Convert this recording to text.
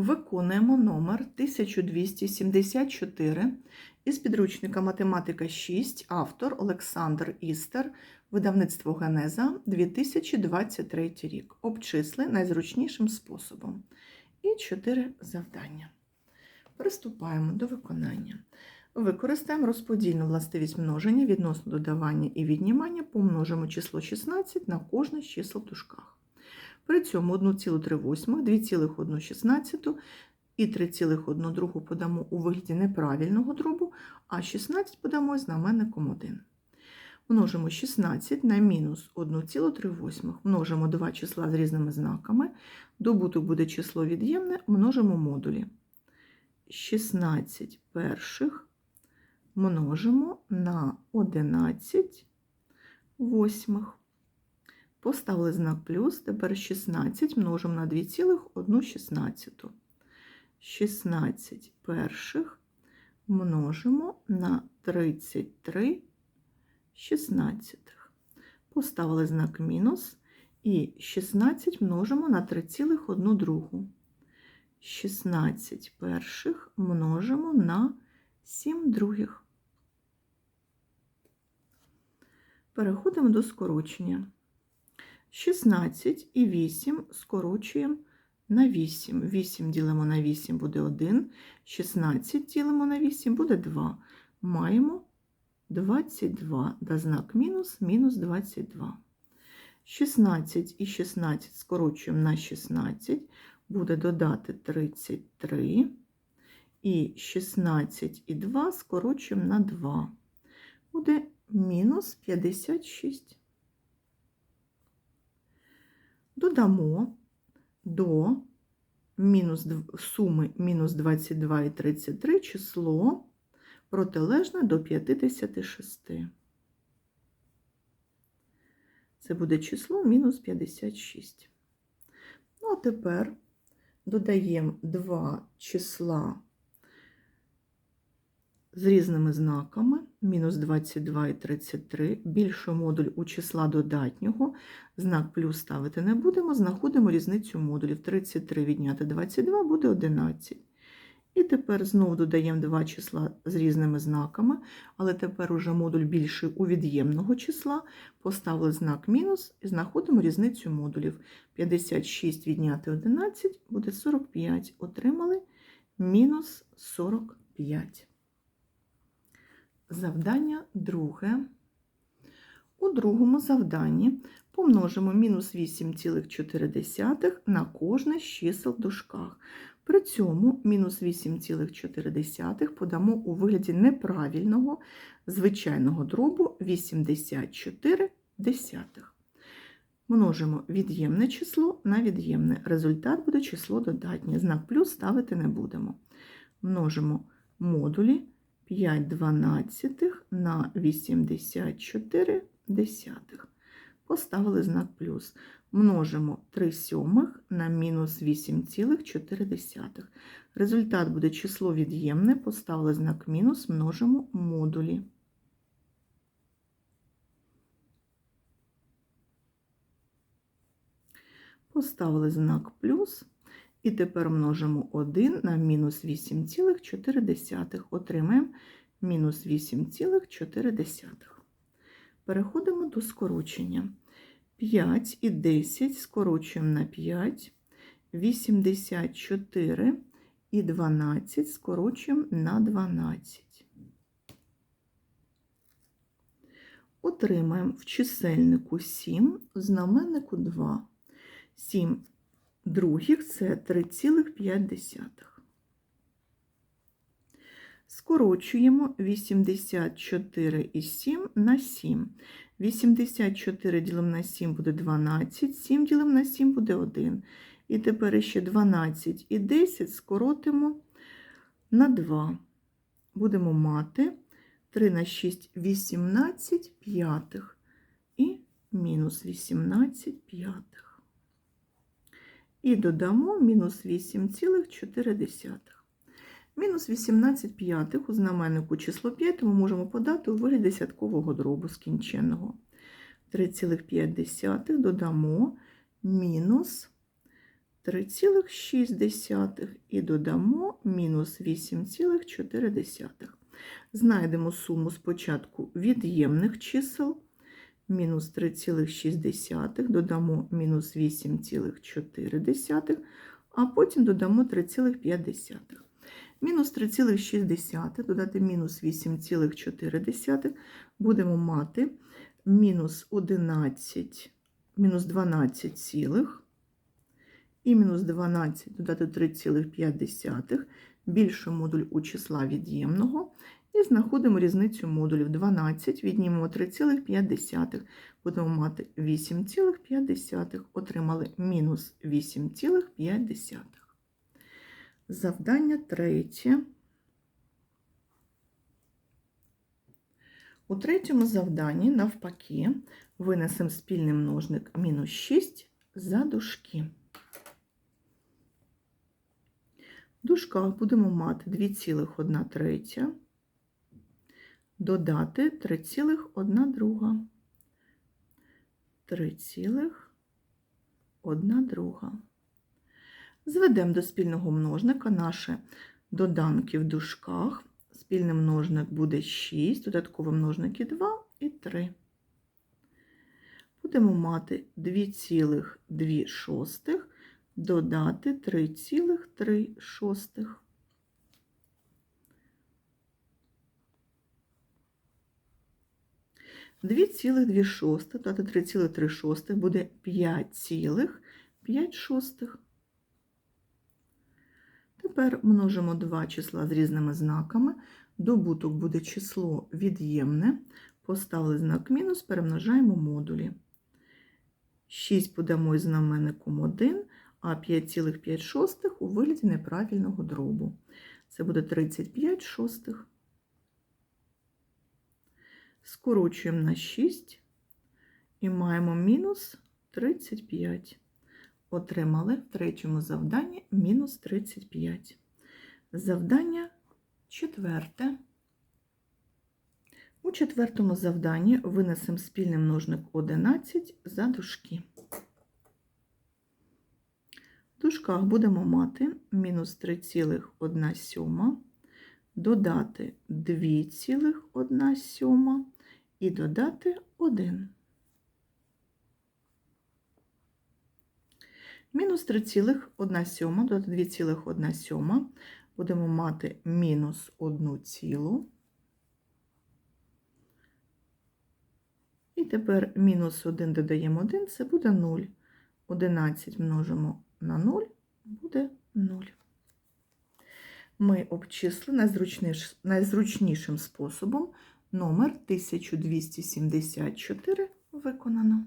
Виконуємо номер 1274 із підручника Математика 6, автор Олександр Істер, видавництво Генеза 2023 рік. Обчисли найзручнішим способом. І 4 завдання. Приступаємо до виконання. Використаємо розподільну властивість множення відносно додавання і віднімання, помножимо число 16 на кожне з чисел в дужках. При цьому 1,38, 2,116 і 3,1 подамо у вигляді неправильного дробу, а 16 подамо знаменником 1. Множимо 16 на мінус 1,38. Множимо два числа з різними знаками. Добуток буде число від'ємне, множимо модулі. 16 перших множимо на 11 восьмих. Поставили знак плюс, тепер 16 множимо на 2,116. 16 перших множимо на 33 шістнадцятих. Поставили знак мінус і 16 множимо на 3,1 другу. 16 перших множимо на 7 других. Переходимо до скорочення. 16 і 8 скорочуємо на 8. 8 ділимо на 8 буде 1, 16 ділимо на 8 буде 2. Маємо 22, да знак мінус, мінус 22. 16 і 16 скорочуємо на 16, буде додати 33. І 16 і 2 скорочуємо на 2. Буде мінус 56. Додамо до мінус, суми мінус 22 і 33 число протилежне до 56. Це буде число мінус 56. Ну, а тепер додаємо два числа з різними знаками, мінус 22 і 33, більше модуль у числа додатнього, знак плюс ставити не будемо, знаходимо різницю модулів. 33 відняти 22 буде 11. І тепер знову додаємо два числа з різними знаками, але тепер уже модуль більший у від'ємного числа, поставили знак мінус і знаходимо різницю модулів. 56 відняти 11 буде 45. Отримали мінус 45. Завдання друге. У другому завданні помножимо мінус 8,4 на кожне з чисел в дужках. При цьому мінус 8,4 подамо у вигляді неправильного звичайного дробу 84 десятих. Множимо від'ємне число на від'ємне. Результат буде число додатнє. Знак плюс ставити не будемо. Множимо модулі 5 дванадцятих на 84 десятих. Поставили знак плюс. Множимо 3 сьомих на мінус 8,4. Результат буде число від'ємне, поставили знак мінус, множимо модулі. Поставили знак плюс. І тепер множимо 1 на мінус 8,4. Отримаємо мінус 8,4. Переходимо до скорочення. 5 і 10 скорочуємо на 5, 84 і 12 скорочуємо на 12. Отримаємо в чисельнику 7, в знаменнику 2. 7 других це 3,5. Скорочуємо 84 7 на 7. 84 ділимо на 7 буде 12, 7 ділимо на 7 буде 1. І тепер ще 12 і 10 скоротимо на 2. Будемо мати 3 на 6 18 п'ятих і мінус 18 п'ятих. І додамо мінус 8,4. Мінус 18 п'ятих у знаменнику число 5 ми можемо подати у вигляді десяткового дробу скінченого. 3,5 додамо мінус 3,6 і додамо мінус 8,4. Знайдемо суму спочатку від'ємних чисел. Мінус 3,6, додамо мінус 8,4, а потім додамо 3,5. Мінус 3,6 додати мінус 8,4 будемо мати мінус 11, мінус 12 цілих і мінус 12 додати 3,5, більше модуль у числа від'ємного, і знаходимо різницю модулів 12, віднімемо 3,5, будемо мати 8,5, отримали мінус 8,5. Завдання третє. У третьому завданні, навпаки, винесемо спільний множник мінус 6 за дужки. В дужках будемо мати 2,1 третя, додати 3,1 друга. 3,1 друга. Зведемо до спільного множника наші доданки в дужках. Спільний множник буде 6, додаткові множники 2 і 3. Будемо мати 2,2 шостих додати 3,3 шостих. Дві цілих дві шостих, додати 3,3 шостих буде 5 цілих 5 шостих. Тепер множимо два числа з різними знаками. Добуток буде число від'ємне. Поставили знак мінус, перемножаємо модулі. 6 подамо із знаменником 1, а 5,5 у вигляді неправильного дробу. Це буде 35 шостих. Скорочуємо на 6 і маємо мінус 35 отримали в третьому завданні мінус 35. Завдання четверте. У четвертому завданні винесемо спільний множник 11 за дужки. В дужках будемо мати мінус 3,1 сьома, додати 2,1 сьома і додати 1. Мінус 3,1 сьома, додати 2,1 сьома. Будемо мати мінус 1 цілу. І тепер мінус 1 додаємо 1, це буде 0. 11 множимо на 0, буде 0. Ми обчисли найзручнішим способом номер 1274 виконано.